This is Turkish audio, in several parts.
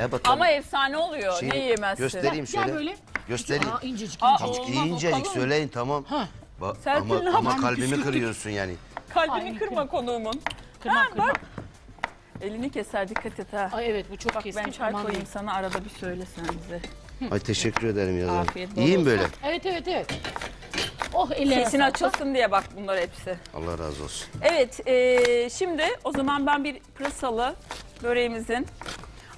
E bakalım. Ama efsane oluyor. Şeyini ne yemezsin? Göstereyim Gel şöyle. böyle. Göstereyim. Aa, incecik Aa, incecik. olmaz, İncecik söyleyin tamam. Ha. Ba- Serpil ne ama, ama kalbimi Püskürtük. kırıyorsun yani. Kalbini Ay, kırma konuğumun. Kırma kırma. Elini keser dikkat et ha. Ay evet bu çok Bak keskin. ben çay aman koyayım diyeyim. sana arada bir söyle sen bize. Ay teşekkür ederim ya. Afiyet bol İyiyim olsun. böyle. Evet evet evet. Oh eline Sesin sağlık. açılsın diye bak bunlar hepsi. Allah razı olsun. Evet e, şimdi o zaman ben bir pırasalı böreğimizin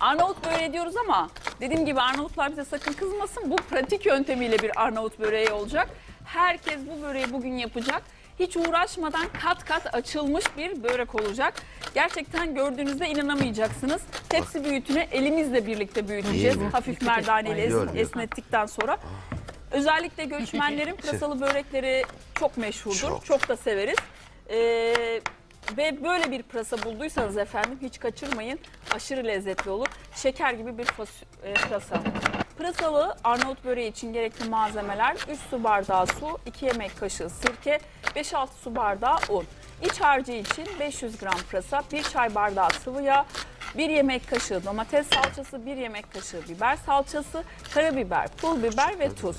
Arnavut böreği diyoruz ama dediğim gibi Arnavutlar bize sakın kızmasın. Bu pratik yöntemiyle bir Arnavut böreği olacak. Herkes bu böreği bugün yapacak. Hiç uğraşmadan kat kat açılmış bir börek olacak. Gerçekten gördüğünüzde inanamayacaksınız. Tepsi büyütünü elimizle birlikte büyüteceğiz. İyi mi? Hafif merdaneyle es- esnettikten sonra. Özellikle göçmenlerin pırasalı börekleri çok meşhurdur. Çok, Çok. da severiz. Ee, ve böyle bir pırasa bulduysanız efendim hiç kaçırmayın. Aşırı lezzetli olur. Şeker gibi bir e, pırasa. Pırasalı Arnavut böreği için gerekli malzemeler 3 su bardağı su, 2 yemek kaşığı sirke, 5-6 su bardağı un. İç harcı için 500 gram pırasa, 1 çay bardağı sıvı yağ, 1 yemek kaşığı domates salçası, 1 yemek kaşığı biber salçası, karabiber, pul biber ve tuz.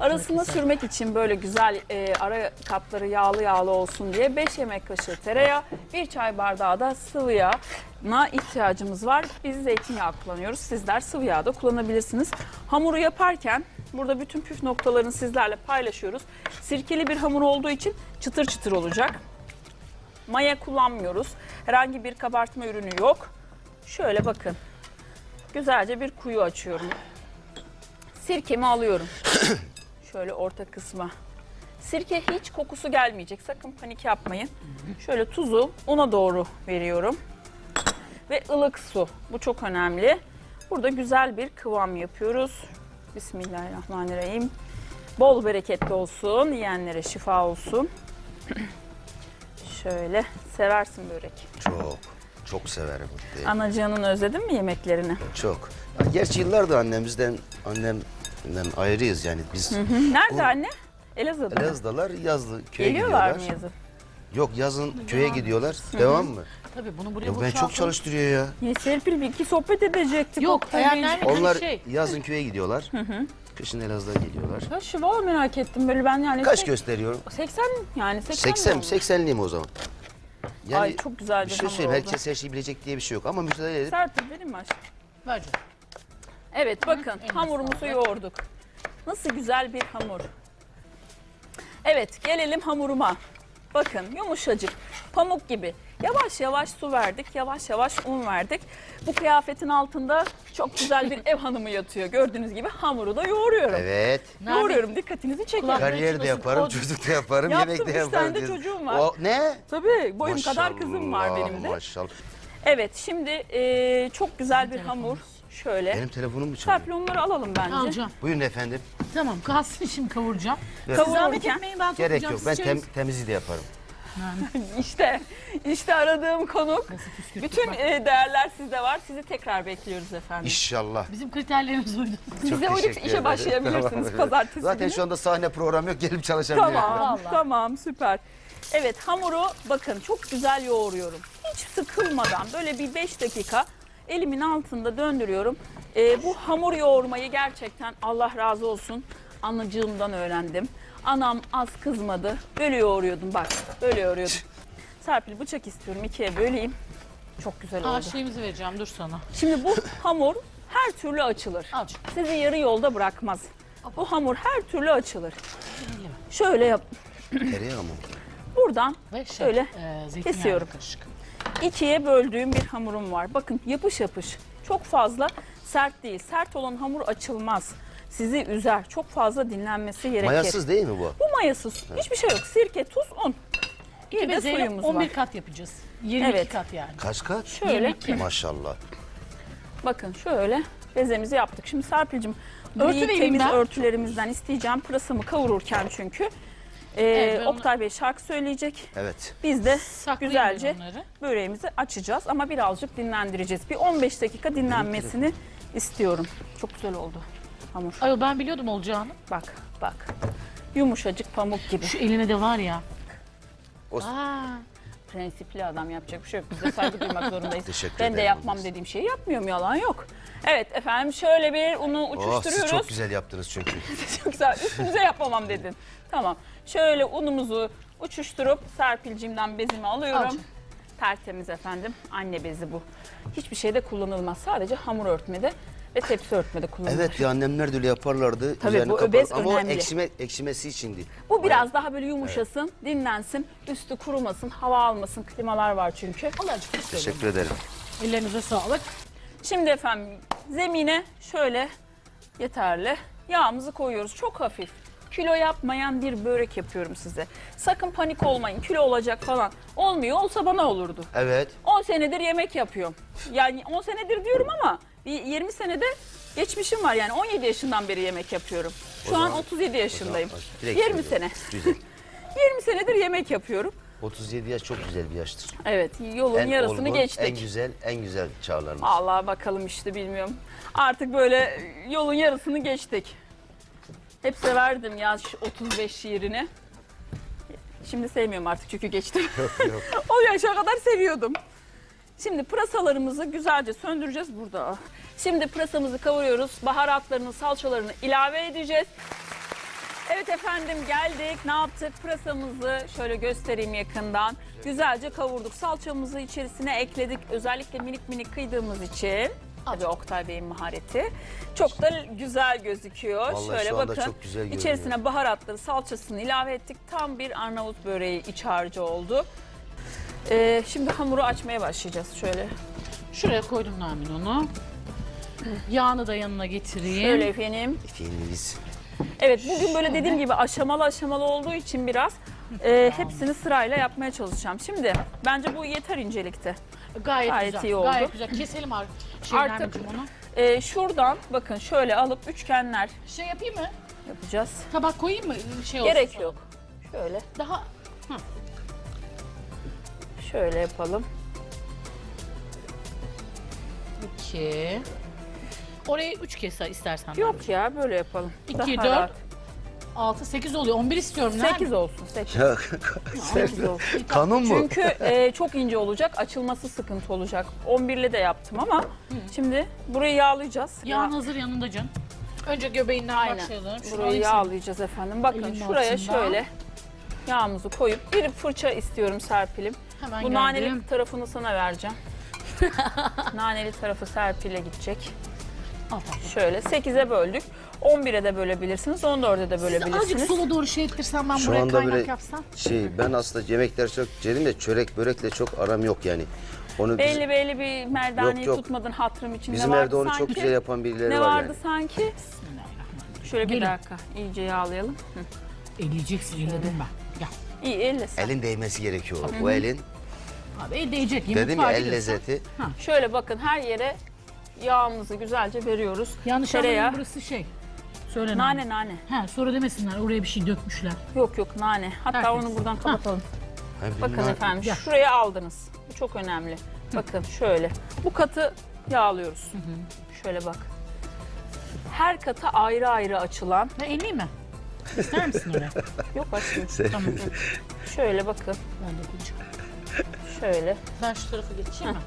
Arasına sürmek için böyle güzel e, ara kapları yağlı yağlı olsun diye 5 yemek kaşığı tereyağı, 1 çay bardağı da sıvı yağına ihtiyacımız var. Biz zeytinyağı kullanıyoruz. Sizler sıvı yağ da kullanabilirsiniz. Hamuru yaparken burada bütün püf noktalarını sizlerle paylaşıyoruz. Sirkeli bir hamur olduğu için çıtır çıtır olacak. Maya kullanmıyoruz. Herhangi bir kabartma ürünü yok. Şöyle bakın. Güzelce bir kuyu açıyorum. Sirkemi alıyorum. Şöyle orta kısma. Sirke hiç kokusu gelmeyecek. Sakın panik yapmayın. Şöyle tuzu ona doğru veriyorum. Ve ılık su. Bu çok önemli. Burada güzel bir kıvam yapıyoruz. Bismillahirrahmanirrahim. Bol bereketli olsun. Yiyenlere şifa olsun. Şöyle seversin börek. Çok. Çok severim. Anacığının özledin mi yemeklerini? Çok. Ya Gerçi yıllardır annemizden, annemden ayrıyız yani biz. Nerede Bu- anne? Elazığ'da. Elazığ'dalar yazlı köye Geliyorlar gidiyorlar. mı yazın? Yok yazın köye gidiyorlar. Devam mı? Tabii bunu buraya Yok ben çok çalıştırıyor ya. Ya Serpil bir iki sohbet edecektik. Yok. Hani Onlar şey- yazın köye gidiyorlar. Kışın Elazığ'a geliyorlar. Ya şu valla merak ettim böyle ben yani. Kaç gösteriyorum? 80 yani 80 mi 80, olmuş? 80'liyim o zaman. Yani Ay çok güzel bir bir şey söyleyeyim. oldu. Herkes her şeyi bilecek diye bir şey yok. Ama müsaade edip Serpil benim mi aşkım? Ver canım. Evet bakın eline hamurumuzu yoğurduk. Nasıl güzel bir hamur. Evet gelelim hamuruma. Bakın yumuşacık, pamuk gibi. Yavaş yavaş su verdik, yavaş yavaş un verdik. Bu kıyafetin altında çok güzel bir ev hanımı yatıyor. Gördüğünüz gibi hamuru da yoğuruyorum. Evet. Nerede? Yoğuruyorum, dikkatinizi çekin. Kariyer de yaparım, çocuk da yaparım, Yaptım, yemek de üç yaparım. tane de diyorsun. çocuğum var. O, ne? Tabii boyum kadar kızım var Maşallah, benim de. Maşallah. Evet şimdi e, çok güzel bir hamur. Şöyle. Benim telefonum mu çalıyor? Serpil onları alalım bence. Alacağım. Buyurun efendim. Tamam kalsın şimdi kavuracağım. Ver. Zahmet Kavururken etmeyin ben Gerek toplayacağım. yok. Ben siz tem, temizi de yaparım. işte işte aradığım konuk. Püskürttük Bütün bak. e, değerler sizde var. Sizi tekrar bekliyoruz efendim. İnşallah. Bizim kriterlerimiz uydu. Bize teşekkür işe ederim. başlayabilirsiniz Tamam. pazartesi Zaten günü. şu anda sahne program yok. Gelip çalışabilirim. Tamam, Vallahi. tamam süper. Evet hamuru bakın çok güzel yoğuruyorum. Hiç sıkılmadan böyle bir 5 dakika elimin altında döndürüyorum. Ee, bu hamur yoğurmayı gerçekten Allah razı olsun anacığımdan öğrendim. Anam az kızmadı. Böyle yoğuruyordum bak. Böyle yoğuruyordum. Serpil bıçak istiyorum ikiye böleyim. Çok güzel Aa oldu. şeyimizi vereceğim dur sana. Şimdi bu hamur her türlü açılır. Al. Sizi yarı yolda bırakmaz. Bu hamur her türlü açılır. Şöyle yap. Tereyağı mı? Buradan Ve şey, Şöyle e, zeytinyağı kesiyorum. kaşık. İkiye böldüğüm bir hamurum var. Bakın yapış yapış. Çok fazla sert değil. Sert olan hamur açılmaz. Sizi üzer. Çok fazla dinlenmesi gerekir. Mayasız değil mi bu? Bu mayasız. Hiçbir şey yok. Sirke, tuz, un. Bir de Ve Zeynep suyumuz 11 var. kat yapacağız. 22 Evet. kat yani. Kaç kaç? Şöyle. 22. Maşallah. Bakın şöyle bezemizi yaptık. Şimdi Serpil'cim Örtü vereyim temiz ben. örtülerimizden isteyeceğim. Pırasamı kavururken çünkü. Ee, Evet, ben onu- Oktay Bey şarkı söyleyecek. Evet. Biz de Saklayayım güzelce onları. böreğimizi açacağız ama birazcık dinlendireceğiz. Bir 15 dakika dinlenmesini istiyorum. Çok güzel oldu hamur. Ayol ben biliyordum olacağını. Bak bak. Yumuşacık pamuk gibi. Şu eline de var ya. O- Aa, Prensipli adam yapacak bir şey yok. Biz de saygı duymak zorundayız. Teşekkür ben de ederim. yapmam dediğim şeyi yapmıyorum yalan yok. Evet efendim şöyle bir unu Oh, uçuşturuyoruz. siz çok güzel yaptınız çünkü. Çok güzel. Üstünüze yapmamam dedin. Tamam. Şöyle unumuzu uçuşturup Serpil'cimden bezimi alıyorum. Al. Tertemiz efendim. Anne bezi bu. Hiçbir şeyde kullanılmaz. Sadece hamur örtmede ve tepsi örtmede kullanılır. Evet ya annemler de öyle yaparlardı. Tabii, Üzerini bu kapar- öbez Ama o önemli. ekşime, ekşimesi içindi. Bu biraz daha böyle yumuşasın, dinlensin, üstü kurumasın, hava almasın. Klimalar var çünkü. Allah aşkına söyle. Teşekkür ederim. Ellerinize sağlık. Şimdi efendim zemine şöyle yeterli yağımızı koyuyoruz. Çok hafif. Kilo yapmayan bir börek yapıyorum size. Sakın panik olmayın. Kilo olacak falan. Olmuyor. Olsa bana olurdu. Evet. 10 senedir yemek yapıyorum. Yani 10 senedir diyorum ama bir 20 senede geçmişim var. Yani 17 yaşından beri yemek yapıyorum. Şu O an zaman- 37 yaşındayım. O zaman direkt 20 söylüyorum. sene. Güzel. 20 senedir yemek yapıyorum. 37 yaş çok güzel bir yaştır. Evet, yolun yarısını olgun, geçtik. En güzel, en güzel çağlarımız. Allah bakalım işte bilmiyorum. Artık böyle yolun yarısını geçtik. Hep severdim ya şu 35 şiirini. Şimdi sevmiyorum artık çünkü geçtim. o yaşa kadar seviyordum. Şimdi pırasalarımızı güzelce söndüreceğiz burada. Şimdi pırasamızı kavuruyoruz. Baharatlarını, salçalarını ilave edeceğiz. Evet efendim geldik. Ne yaptık? Pırasamızı şöyle göstereyim yakından. Güzelce kavurduk. Salçamızı içerisine ekledik. Özellikle minik minik kıydığımız için. Tabii Oktay Bey'in mahareti. Çok da güzel gözüküyor. Vallahi şöyle şu anda bakın. çok güzel görünüyor. İçerisine baharatları, salçasını ilave ettik. Tam bir Arnavut böreği iç harcı oldu. Ee, şimdi hamuru açmaya başlayacağız. Şöyle. Şuraya koydum Nermin onu. Yağını da yanına getireyim. Şöyle efendim. Efendimiz. Evet bugün böyle dediğim gibi aşamalı aşamalı olduğu için biraz e, hepsini sırayla yapmaya çalışacağım. Şimdi bence bu yeter incelikte. Gayet, Gayet güzel. iyi oldu. Gayet güzel. Keselim şey Artık- Nermin'cim onu. E, şuradan bakın şöyle alıp üçgenler Şey yapayım mı? yapacağız. Tabak koyayım mı? Şey olsun Gerek sonra. yok. Şöyle Daha şöyle yapalım. iki. Oraya üç kese istersen. Yok ya böyle yapalım. İki, Daha dört, rahat. 6, 8 oluyor. 11 istiyorum. Nermin. 8 olsun 8. Ya, 8 olsun. kanun mu? Çünkü e, çok ince olacak, açılması sıkıntı olacak. 11'le de yaptım ama şimdi burayı yağlayacağız. Yağın Ya- hazır yanında can. Önce göbeğinden Aynen. başlayalım. Burayı yağlayacağız efendim. Bakın Elimin şuraya altında. şöyle yağımızı koyup bir fırça istiyorum Serpil'im. Hemen Bu geldim. naneli tarafını sana vereceğim. naneli tarafı Serpil'e gidecek. Al tatlım. Şöyle 8'e böldük. 11'e de bölebilirsiniz, 14'e de Siz azıcık bölebilirsiniz. sola doğru şey ettirsen ben Şu buraya anda kaynak böyle yapsam. şey ben aslında yemekler çok yerim de çörek börekle çok aram yok yani. Onu biz- Belli belli bir merdaneyi Yok, yok. tutmadın hatırım içinde bizim vardı evde onu sanki. çok güzel yapan birileri Ne var vardı yani. sanki? Bismillahirrahmanirrahim. Şöyle bir Gelin. dakika iyice yağlayalım. Hı. Elleyeceksin elledim ben. Gel. İyi elle sen. Elin değmesi gerekiyor. O elin Abi el değecek. Yumurta dedim ya el lezzeti. Şöyle bakın her yere yağımızı güzelce veriyoruz. Yanlış Tereyağı. anlamayın burası şey. Söyle Nane nane. He sonra demesinler oraya bir şey dökmüşler. Yok yok nane. Hatta Tertemiz. onu buradan kapatalım. Ha, Bakın bunlar- efendim Gel. şuraya aldınız. Bu çok önemli. Bakın şöyle. Bu katı yağlıyoruz. Şöyle bak. Her kata ayrı ayrı açılan. Ben elleyeyim mi? İster misin öyle? Yok açmıyor. tamam. Şöyle bakın. Ben de. Şöyle. Ben şu tarafa geçeyim mi?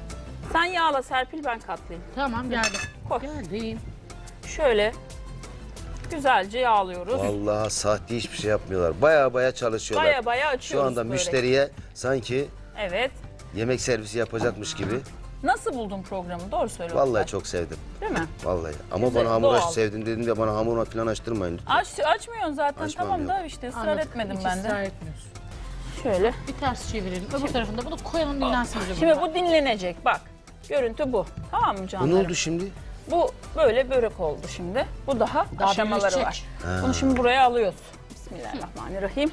Sen yağla Serpil ben katlayayım. Tamam geldim. Koy. Geldim. Şöyle güzelce yağlıyoruz. Vallahi sahte hiçbir şey yapmıyorlar. Baya baya çalışıyorlar. Baya baya Şu açıyoruz anda böyle. müşteriye sanki Evet. yemek servisi yapacakmış gibi. Nasıl buldun programı? Doğru söyle. Vallahi çok sevdim. Değil mi? Vallahi. Ama Güzel, bana hamur aç doğal. sevdim dedim de bana hamur falan açtırmayın. lütfen. Aç, açmıyorsun zaten Açmam tamam yok. da işte ısrar Anladım. etmedim Hiç ben ısrar de. etmiyorsun. Şöyle. Bir ters çevirelim. Öbür tarafında bunu koyalım dinlensin bize Şimdi burada. bu dinlenecek bak. Görüntü bu. Tamam mı Bu canlarım? ne oldu şimdi? Bu böyle börek oldu şimdi. Bu daha, Daha aşamaları var. Bunu şimdi buraya alıyoruz. Bismillahirrahmanirrahim.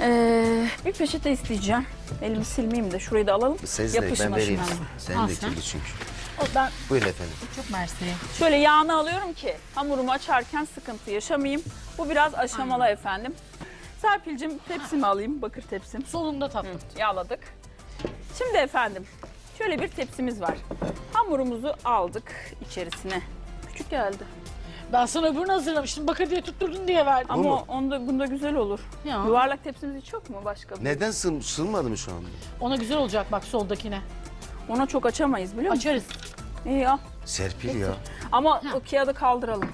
Ee, bir peçete isteyeceğim. Elimi silmeyeyim de şurayı da alalım. Sen de ben Yapışmasın vereyim. hemen. Sen Al de sen. kirli çünkü. O, ben Buyurun efendim. çok mersi. Şöyle yağını alıyorum ki hamurumu açarken sıkıntı yaşamayayım. Bu biraz aşamalı efendim. Serpil'cim tepsimi alayım, bakır tepsim. Solunda tatlım. Yağladık. Şimdi efendim şöyle bir tepsimiz var. Hamurumuzu aldık içerisine. Küçük geldi. Ben sana öbürünü hazırlamıştım. Bakır diye tutturdun diye verdim. Ama mu? onda bunda güzel olur. Ya. Yuvarlak tepsimiz hiç yok mu başka? bir? Neden sığ, sığmadı mı şu anda? Ona güzel olacak bak soldakine. Ona çok açamayız biliyor musun? Açarız. İyi al. Serpil ya. Ama o kağıdı kaldıralım.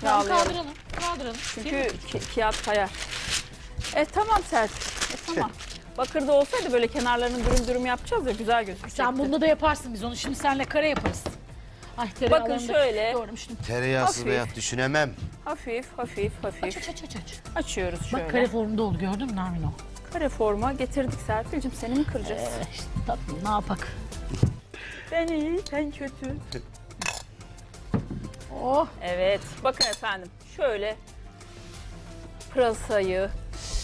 Tamam kaldıralım. Kaldıralım. Çünkü ki- kağıt kayar. E tamam Serpil. E tamam. Bakırda olsaydı böyle kenarlarını dürüm dürüm yapacağız ya güzel gözükecekti. Sen bunu da yaparsın biz onu şimdi senle kare yaparız. Ay tereyağlarını da şöyle. doğramıştım. Tereyağsız Hafif. beyaz düşünemem. Hafif hafif Aç hafif aç aç aç. aç. açıyoruz şöyle. Bak kare formunda oldu gördün mü Nermin o? Kare forma getirdik Serpil'cim seni mi kıracağız? Ee, işte tatlım ne yapak. Ben iyi, sen kötü. Oh. Evet, bakın efendim şöyle pırasayı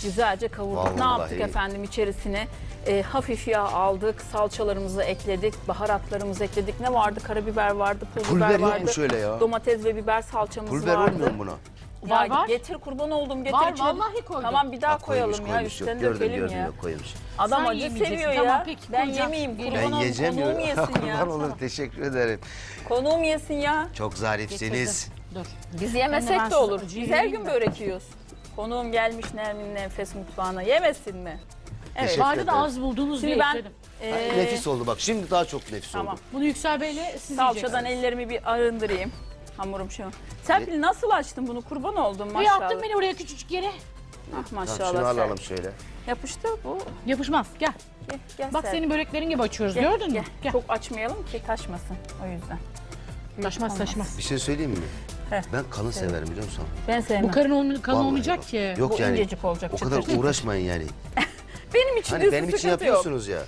güzelce kavurduk. Ne Vallahi. yaptık efendim içerisine? e, hafif yağ aldık, salçalarımızı ekledik, baharatlarımızı ekledik. Ne vardı? Karabiber vardı, pul, Pul biber biber yok vardı. mu şöyle ya? Domates ve biber salçamız Pul biber vardı. olmuyor mu buna? Ya Var, var. Getir kurban oldum getir Var içine. vallahi koydum. Tamam bir daha Ha, koymuş, koyalım ya koymuş. Yok, üstten gördüm dökelim gördüm ya. yok koymuş. Adam Sen acı seviyor Tamam, ya. peki, ben koyacağım. yemeyeyim kurban Ben oldum yiyeceğim konuğum ya. yesin ya. Kurban olur teşekkür ederim. Konuğum yesin ya. Çok zarifsiniz. Dur. Biz yemesek de olur. Biz her gün börek yiyoruz. Konuğum gelmiş Nermin'in enfes mutfağına. Yemesin mi? Evet. Teşekkür de ederim. az buldunuz Şimdi diye ben ekledim. e, Nefis oldu bak şimdi daha çok nefis Tamam. oldu. Bunu Yüksel Bey'le siz Salçadan yiyeceksiniz. ellerimi bir arındırayım. Hamurum şu. Serpil nasıl açtın bunu? Kurban oldum Ve maşallah. attın beni oraya küçücük yere. Ah, Tamam, maşallah. şunu alalım Serpil. şöyle. Yapıştı bu. Yapışmaz gel. Gel, gel Bak Serpil. senin böreklerin gibi açıyoruz Gel, gördün mü? gel. Gel. Çok açmayalım ki taşmasın o yüzden. Taşmaz olmaz. taşmaz. Bir şey söyleyeyim mi? Heh. Ben kalın severim biliyor musun? Ben sevmem. Bu karın olm- kalın Vallahi olmayacak ki. Yok Bu yani. incecik olacak, O çıtır. kadar uğraşmayın yani. Benim için Hani diyorsun benim için sıkıntı yok. yapıyorsunuz ya.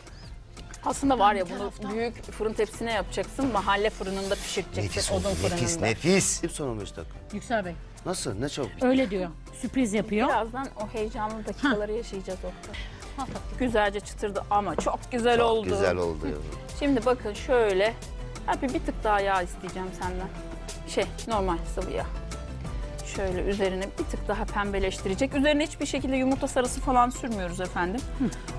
Aslında var ya bunu büyük fırın tepsine yapacaksın. Mahalle fırınında pişireceksin. Nefis odun oldu. fırınında. Nefis nefis. Hep son 15 dakika. Yüksel Bey. Nasıl? Ne çabuk. Öyle diyor. Sürpriz yapıyor. Birazdan o heyecanlı dakikaları yaşayacağız orada. Güzelce çıtırdı ama çok güzel Çok oldu. güzel oldu. ya. Şimdi bakın şöyle. Abi bir tık daha yağ isteyeceğim senden. Şey normal sıvı yağ. Şöyle üzerine bir tık daha pembeleştirecek. Üzerine hiçbir şekilde yumurta sarısı falan sürmüyoruz efendim.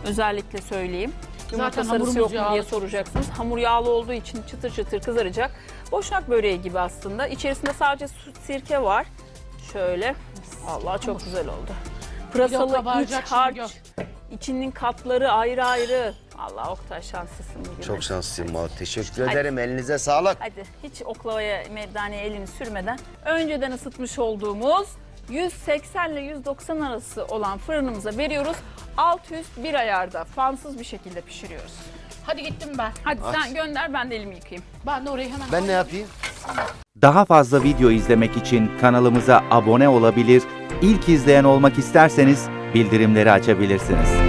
Özellikle söyleyeyim. Yumurta Zaten sarısı yok mu diye soracaksınız. Hamur yağlı olduğu için çıtır çıtır kızaracak. Boşnak böreği gibi aslında. İçerisinde sadece sirke var. Şöyle. Allah çok güzel oldu. Pırasalı şimdi harç. gör. İçinin katları ayrı ayrı. Allah Oktay şanslısın bugün. Çok şanslıyım valla. Teşekkür Hadi. ederim. Elinize sağlık. Hadi hiç oklavaya, mevdaneye elini sürmeden önceden ısıtmış olduğumuz 180 ile 190 arası olan fırınımıza veriyoruz. Alt üst bir ayarda fansız bir şekilde pişiriyoruz. Hadi gittim ben. Hadi Aç. sen gönder ben de elimi yıkayayım. Ben de orayı hemen Ben ne yapayım? Daha fazla video izlemek için kanalımıza abone olabilir, ilk izleyen olmak isterseniz bildirimleri açabilirsiniz.